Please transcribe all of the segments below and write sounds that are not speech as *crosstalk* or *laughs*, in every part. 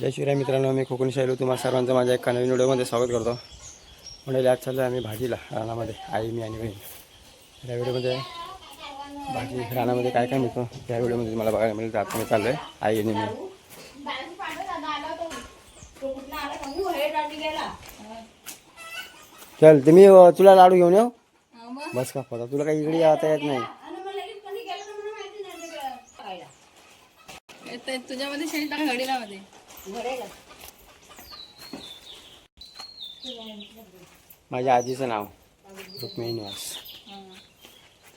जय शिवराय मित्रांनो मी कोकणी शैलो तुम्हाला सर्वांचं माझ्या एका नवीन व्हिडिओमध्ये स्वागत करतो. म्हणजे आज चाललो आहे आम्ही भाजीला रानामध्ये आई मी आणि बहीण. या व्हिडिओमध्ये भाजी रानामध्ये काय काय मिळतो त्या व्हिडिओमध्ये तुम्हाला बघायला मिळेल. आता मी चाललो आहे आई आणि मी. चल तुम्ही तुला लाडू घेऊन येऊ? बस का पता तुला काही इकडे आता येत नाही. तुझ्यामध्ये शेण घडीला मध्ये. माझ्या आजीचं नाव रुक्मिणी निवास.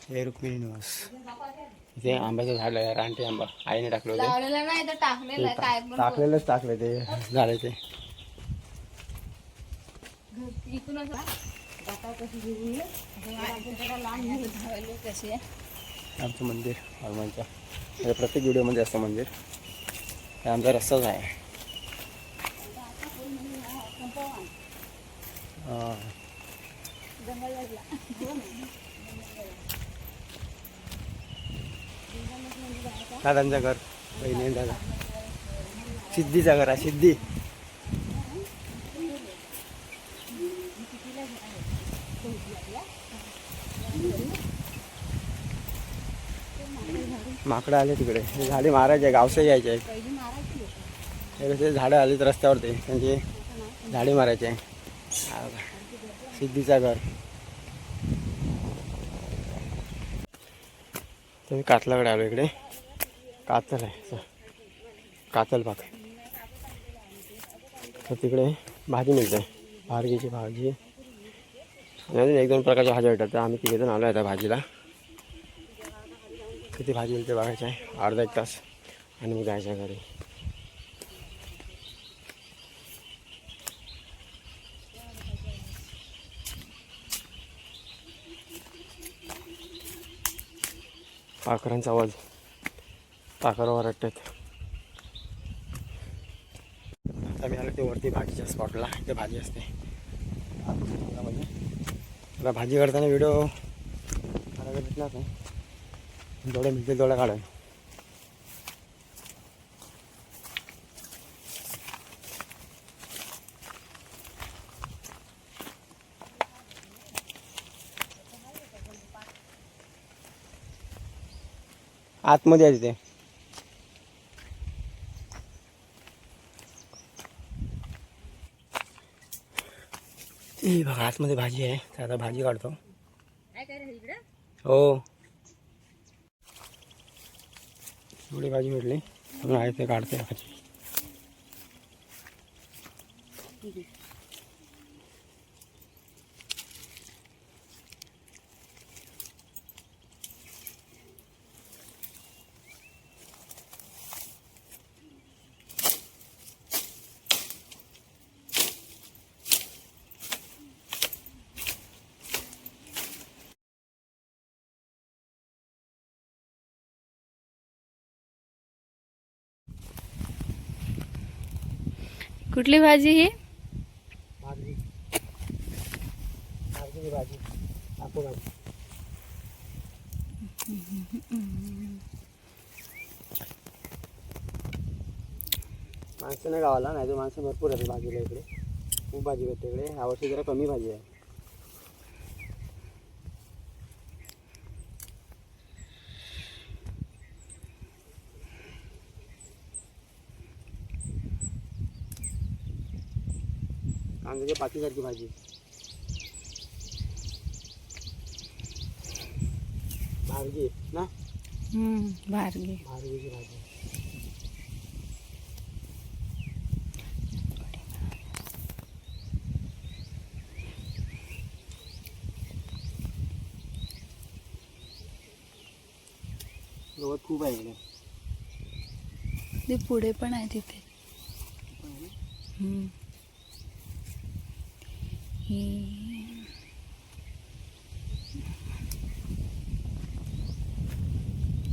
हे रुक्मिणी निवास. इथे आंब्याचं झाड आहे रानटी आंबा. आईने टाकलं होतं. टाकलेलंच टाकलं ते कशी आहे आमचं मंदिर हनुमानच्या. म्हणजे प्रत्येक व्हिडिओमध्ये असतं मंदिर. हे आमचा रस्ताच आहे. दादांचं घर बहिणी दादा सिद्धीचं घर आहे सिद्धी. माकडं आले तिकडे. झाडे मारायचे गावसे यायचे झाडं आली तर रस्त्यावरती त्यांची झाडे मारायचे. सिद्धीचा घर. तर मी कातलाकडे आलो इकडे. कातल आहे कातल बाग तर तिकडे भाजी मिळते. भारगीची भाजी. आणि अजून एक दोन प्रकारच्या भाज्या भेटतात. तर आम्ही तिघे जण आलो आहे त्या भाजीला. किती भाजी मिळते बघायचं आहे. अर्धा एक तास. आणि मग जायचं घरी. पाखरांचा आवाज. पाखरं ओरडतात आता मी आलो ते वरती भाजीच्या स्पॉटला ते भाजी असते. म्हणजे मला भाजी काढताना व्हिडिओ काढायला भेटला नाही जेवढे मिळतील तेवढं काढायला. आतमध्ये आहे तिथे. ती बघा आतमध्ये भाजी है तर आता भाजी का हो. एवढी भाजी भेटली. म्हणून आहे ते काढते. भाजी कुठली भाजी ही? भाजी. भाजी माणसं नाही गावाला नाही तर माणसं भरपूर आहेत भाजीला इकडे. खूप भाजी भेटते इकडे. यावर्षी जरा कमी भाजी आहे. कांद्याच्या पातीसारखी भाजी. भार्गी ना? भारगी. भार्गीची भाजी. गवत खूप आहे इकडे. ते पुढे पण आहे तिथे. हम्म.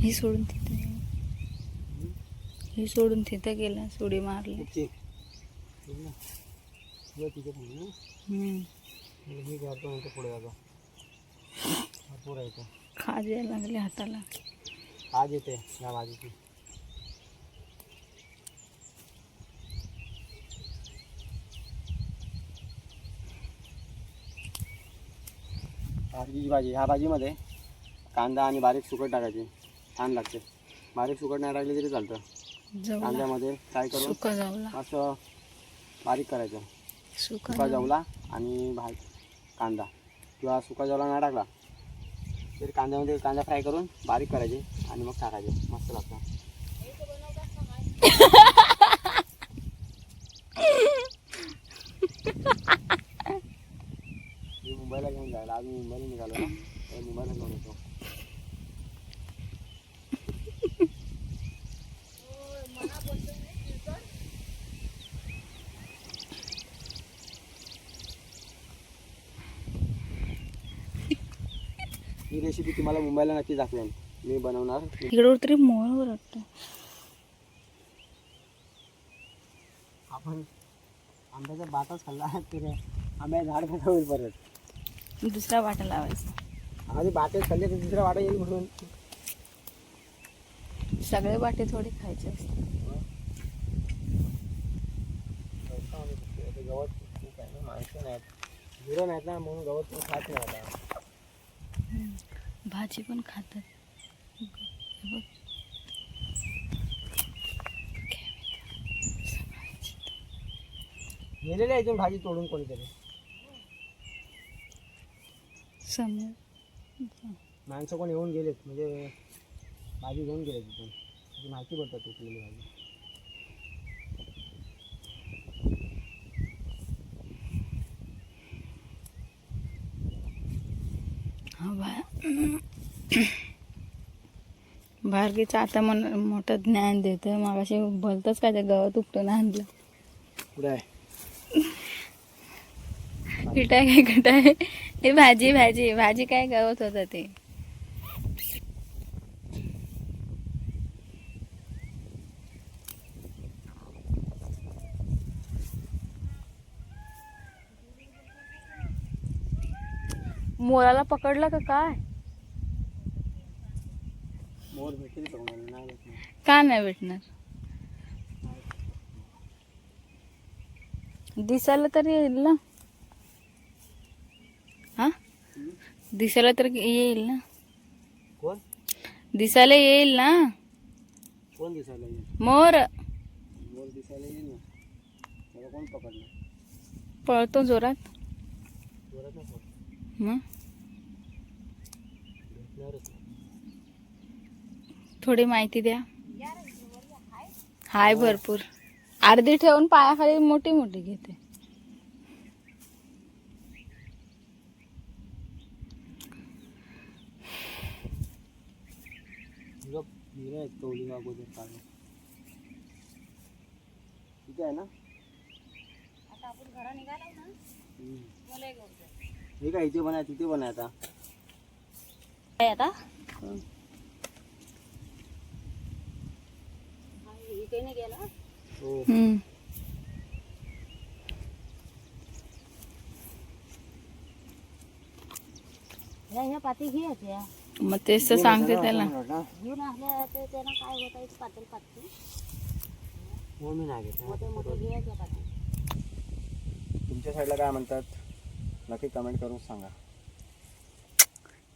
ही सोडून तिथे. ही सोडून तिथे गेला सोडी मारली. खाज यायला लागली हाताला. आज येते या भाजीची. भाजीची भाजी ह्या भाजीमध्ये कांदा आणि बारीक सुकट टाकायची. छान लागते. बारीक सुकट नाही टाकली तरी चालतं. कांद्यामध्ये फ्राय करून असं बारीक करायचं. सुका जवला. आणि भात कांदा. किंवा सुका जवला नाही टाकला तरी कांद्यामध्ये कांदा फ्राय करून बारीक करायचे आणि मग टाकायचे. मस्त लागतं. *laughs* मुंबईला घेऊन जायला. मी मुंबईला निघालो ना तर मुंबईला घेऊन येतो ही रेसिपी तुम्हाला मुंबईला नक्की दाखवेन. मी बनवणार. इकडे तरी मोहर वाटतं. आपण आंब्याचा बाटाच खाल्ला तर आंब्या झाड कसं होईल परत. दुसरा वाटा लावायचा. आधी बाटेच खाल्ले तर दुसरा वाटा येईल म्हणून. सगळे वाटे थोडे खायचे असतात गवत खूप आहे ना माणसं नाहीत. गुरं नाहीत ना म्हणून गवत खात नाही आता. भाजी पण खातात. बघ. गेलेले आहे इथून भाजी तोडून कोणीतरी. समोर. माणसं कोण येऊन गेलेत म्हणजे भाजी घेऊन गेले तिथून माहिती पडतात तुटलेली भाजी हा बाहेर बाहेरकीचं आता मन मोठं ज्ञान देतं मागाशी भलतंच काय ते गवत उपटून आणलं. पुढे आहे? किटाय काय किटाय हे भाजी भाजी भाजी काय गवत होतं ते. मोराला पकडलं का काय? मोर भेटेल का? नाही भेटणार. का नाही भेटणार? दिसायला तरी येईल ना. हा? दिसायला तर येईल ना. कोण? दिसायला येईल ना. कोण दिसायला येईल? मोर. मोर दिसायला येईल ना. त्याला कोण पकडलं पळतो जोरात. जोरात नाही. मग भेटणारच नाही. थोडी माहिती द्या. हाय भरपूर. अर्धी ठेवून पायाखाली मोठी मोठी घेते. तुझं हिरं आहेत कवली अगोदर काढून ठीक आहे ना. हे काय इथे बनाय तिथे बनाय आता? आता हो हम्म. मग तेच तर सांगते त्याला. तुमच्या साईडला काय म्हणतात? नक्की कमेंट करून सांगा.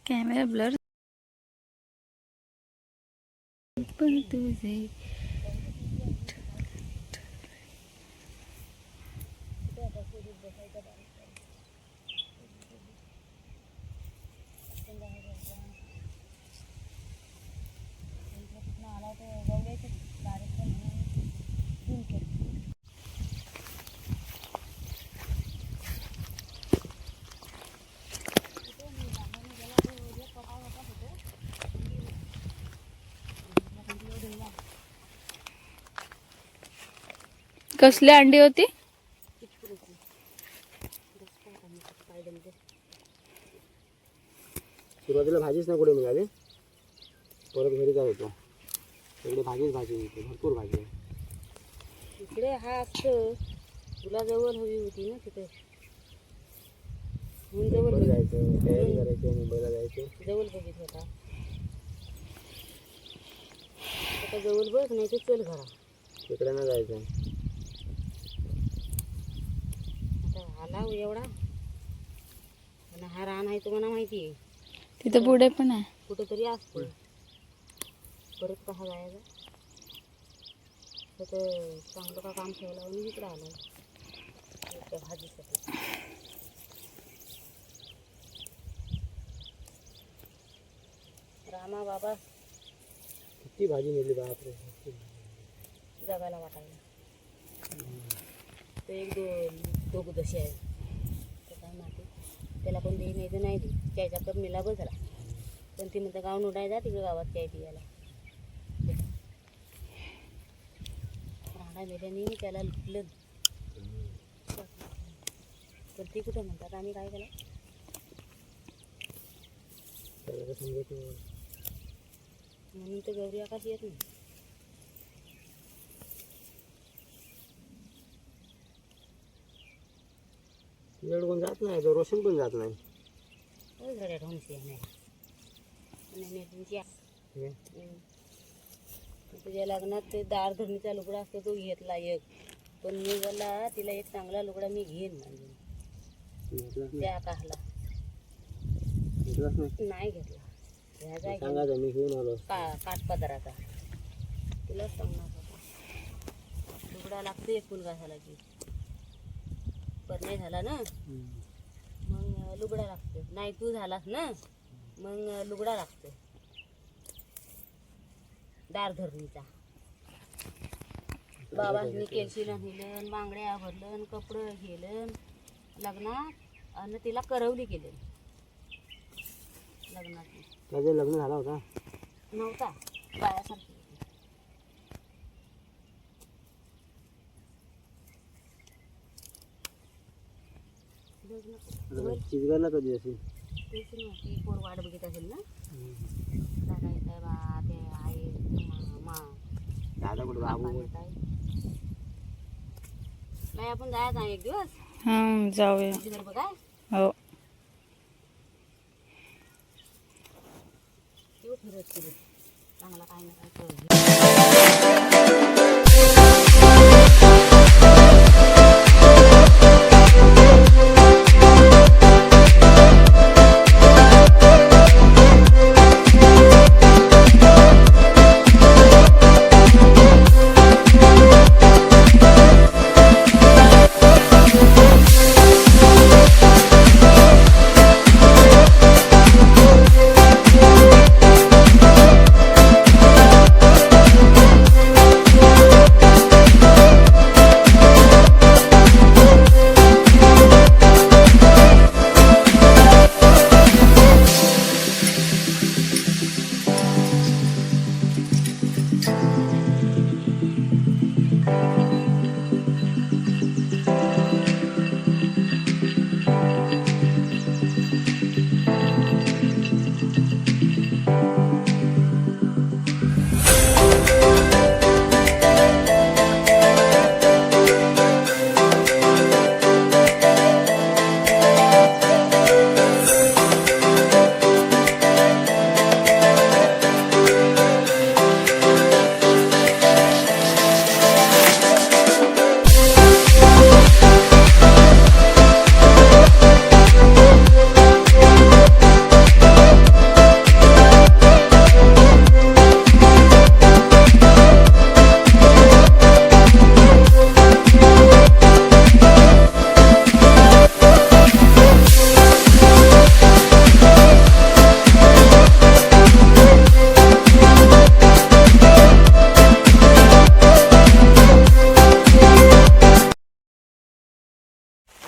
कॅमेरा ब्लर पण तुझे कसली अंडी होती? सुरुवातीला भाजीच नाही कुठे मिळाली परत घरी काय होतो इकडे भाजीच भाजी मिळते भरपूर भाजी आहे. इकडे हा असतं तुला जवळ हवी होती ना तिथे. जवळ मुंबईला जायचं तयारी करायची मुंबईला जायचं. जवळ होता. आता जवळ बघ नाही तर चल घरा. तिकडे नाही जायचं. आला हो एवढा. आणि हा रान आहे तुम्हाला माहिती आहे. तिथं पुढे पण आहे. कुठेतरी असतो परत कसा जायचा? तर चांगलं का काम ठेवलं आणि इकडं आलं. भाजीसाठी रामा बाबा. किती भाजी नेली बापरे. जगायला वाटायला. तो एक दो दोघं जशी आहे ते काय माहिती. त्याला पण देई नाही तर नाही दे त्याच्या कमीला मिला झाला. पण ती म्हणतं गाव उडाय जा तिकडे गावात काय ती याला राहणा मेल्याने त्याला लुटलं तर ती कुठं म्हणतात? आम्ही काय केलं? म्हणून तर गौरी आकाश येत नाही. कोण जात नाही तो रोशन पण जात नाही. हे? तुझ्या लग्नात ते दार धरणीचा लुगडा असतो तो घेतला एक. पण मी बोलला तिला एक चांगला लुगडा मी घेईन म्हणजे घेतलाच नाही. त्या काहला. घेतलाच नाही. नाही घेतला. आहे सांगायचं मी घेऊन आलो का काठपदराचा तिलाच सांगणार होता. लुगडा लागतो एक मुलगा झाला की. पण नाही झाला ना? मग लुगडा लागतो नाही तू झालास ना? मग लुगडा लागतो दार धरणीचा. बाबांनी केलशीला नेलं बांगड्या भरलं कपडं घेलं लग्नात आणि तिला करवली केली लग्नात लग्न झाला होता. नव्हता? बायासारखी लग्न चिजगारला कधी असेल? तेच नव्हती पोर वाट बघित असेल ना. आहे बा ते आई मा- दादा कुठे बाबा येत आहे. नाही आपण जायचं आहे एक दिवस? हां जाऊया. काय? हो. फिरत चांगला काय नाही काय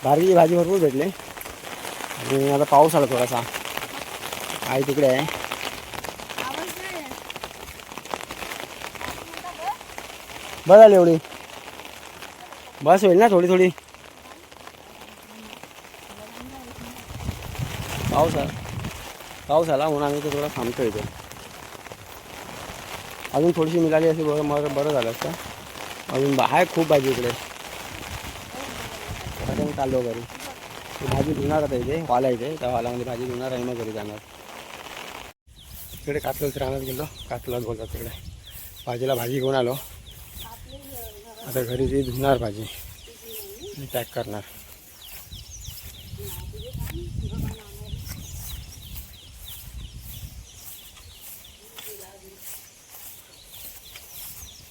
बारकीची भाजी भरपूर भेटली. आणि आता पाऊस आला थोडासा. आई तिकडे आहे. बस आली एवढी. बस होईल ना थोडी थोडी. पाऊस आला. पाऊस आला म्हणून आम्ही तो थोडा थांबतो इथे. अजून थोडीशी निघाली असे बरं बरं बरं झालं असतं. अजून आहे खूप भाजी इकडे. आपण चाललो घरी. भाजी धुणार आता इथे हॉल आहे इथे. त्या हॉलामध्ये भाजी धुणार आहे मग घरी जाणार. तिकडे कातलाच राहणार गेलो. कातलाच बोलतात तिकडे भाजीला भाजी घेऊन आलो. आता घरी ती धुणार भाजी आणि पॅक करणार.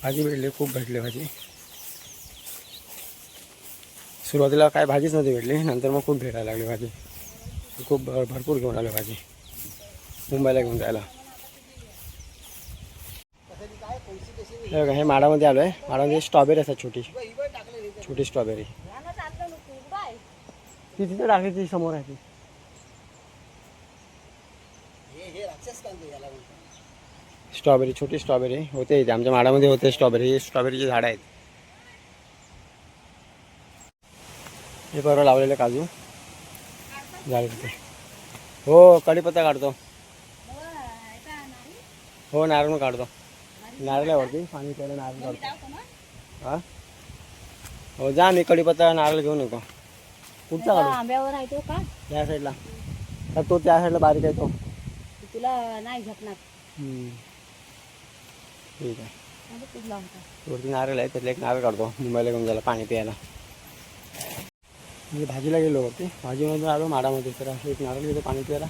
भाजी भेटली खूप भेटली भाजी. सुरुवातीला काय भाजीच नव्हती भेटली. नंतर मग खूप भेटायला लागली भाजी. खूप भर- भरपूर घेऊन आलो भाजी. मुंबईला घेऊन जायला. हे हे माडामध्ये आलो आहे माडामध्ये स्ट्रॉबेरी असतात छोटी. छोटी स्ट्रॉबेरी. ती तिथे टाकायची समोर आहे ती. स्ट्रॉबेरी छोटी स्ट्रॉबेरी होते इथे. आमच्या माडामध्ये होते स्ट्रॉबेरी. हे स्ट्रॉबेरीची झाडं आहेत. हे परवा लावलेले काजू. झाले तिथे हो कढीपत्ता काढतो. हो नारळ काढतो. नारळ आहे वरती पाणी प्यायला नारळ काढतो. हा? हो जा मी कढीपत्ता नारळ घेऊन येतो. कुठचा काढू. आंब्यावर आहे तो का? या साईडला. तर तो त्या साईडला बारीक आहे तो. तुला नाही झपणार. ठीक आहे. वरती नारळ आहे त्यातला एक नारळ काढतो. मुंबईला घेऊन जायला पाणी प्यायला. म्हणजे भाजीला गेलो वरती भाजीमध्ये आलो माडामध्ये तर असं एक नारळ घेतो पाणी प्यायला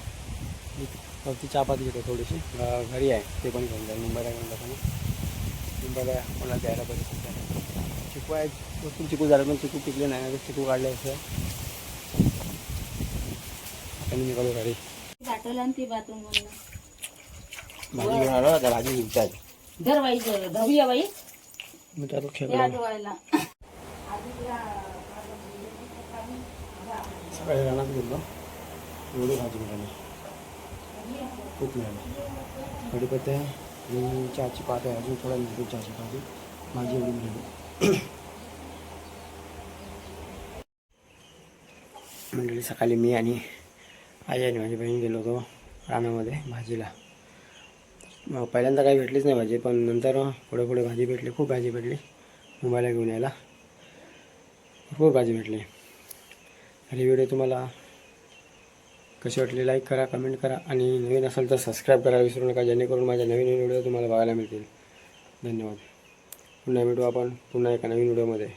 वरती चहापाती घेतो थोडीशी. घरी आहे. ते पण घेऊन जाईल. मुंबईला घेऊन जाताना मुंबईला मला द्यायला पाहिजे सध्या चिकू आहे. भरपूर चिकू झाले पण चिकू पिकले नाही. आता चिकू काढले असं. आता मी निघालो घरी. भाजी घेऊन आलो. आता भाजी विकतात धर बाई धरूया बाई. मी त्यात या सकाळी रानात गेलो एवढी भाजी मिळाली खूप मिळाली कढीपत्ता आणि चहाची पात आहे अजून थोडा मिळतो चहाची पाती भाजी एवढी मिळाली मंडळी सकाळी मी आणि आई आणि माझी बहीण गेलो होतो रानामध्ये भाजीला मग पहिल्यांदा काही भेटलीच नाही भाजी पण नंतर पुढे पुढे भाजी भेटली खूप भाजी भेटली मुंबईला घेऊन यायला खूप भाजी भेटली आणि व्हिडिओ तुम्हाला कशी वाटली लाईक करा कमेंट करा आणि नवीन असेल तर सबस्क्राईब करायला विसरू नका जेणेकरून माझ्या नवीन नवीन व्हिडिओ तुम्हाला बघायला मिळतील. धन्यवाद. पुन्हा भेटू आपण पुन्हा एका नवीन व्हिडिओमध्ये.